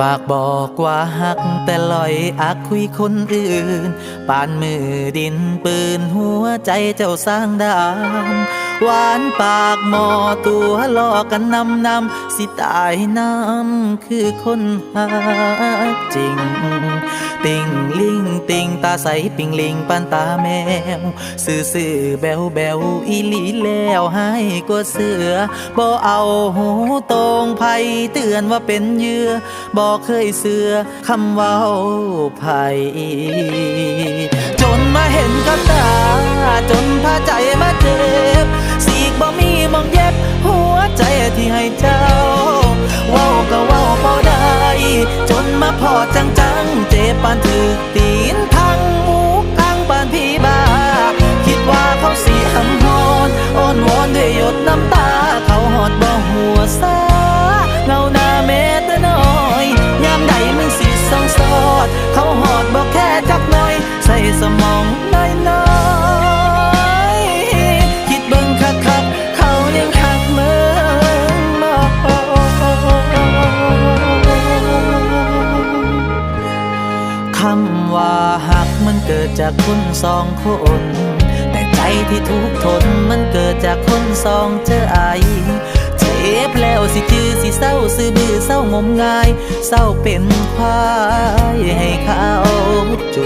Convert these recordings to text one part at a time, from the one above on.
ปากบอกว่าหักแต่ลอยอักคุยคนอื่น ปานมือดินปืนหัวใจเจ้าสร้างดาม หวานปากหมอตัวลอกันนำนำสิตายน้ำคือคนหักจริง ติงลิงติงตาใสปิงลิงปันตาแมว ซื่อซื่อแบวแบวอีหลีแล้วให้กว่าเสือบ่เอาหูตรงไผเตือนว่าเป็นเยื่อบ่เคยเสือคำเว้าไผจนมาเห็นกับตาจน ปานถือตี ดจากคนสองคน แต่ใจที่ทุกทนมันเกิดจากคนสองเจอไอเจ็บแล้วสิจือสิเศร้าซื้อบือเศร้างมงาย เศร้าเป็นควายให้เขาจู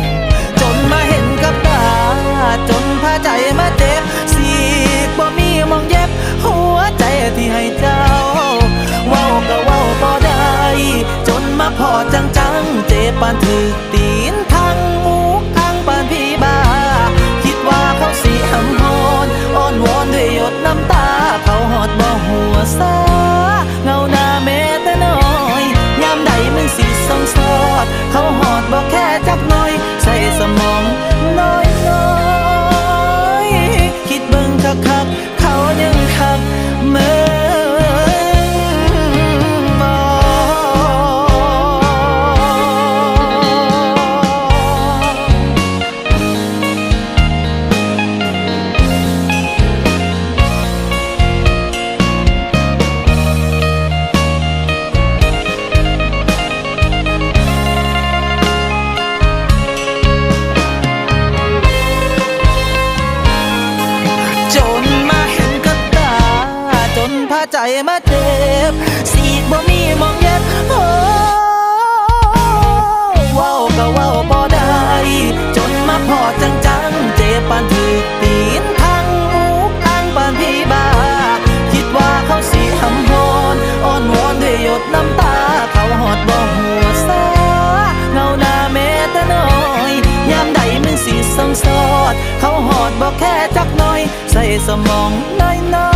งจนมาเห็นกับตา จนพาใจมาเจ็บสีกบ่มีมองเย็บ หัวใจที่ให้เจ้า เว้าก็เว้าบ่ได้ จนมาพอจังจังๆเจ็บปานถือตี มาเจ็บสีกบ่มีมองเย็บโอ้เว้าก็ว้าบ่ได้ จนมาพอจังจังๆเจ็บปานถือตีนทั้งหมูกทั้งปานพี่บาคิดว่าเขาสิหำฮอนอ้อนวอนด้วยหยดน้ำตา เขาหอดบ่หัวซาเงาหน้าแม้แต่น้อยยามใดมึงสิส่องสอด เขาหอดบอกแค่จักหน่อย ใส่สมองน้อยน้อ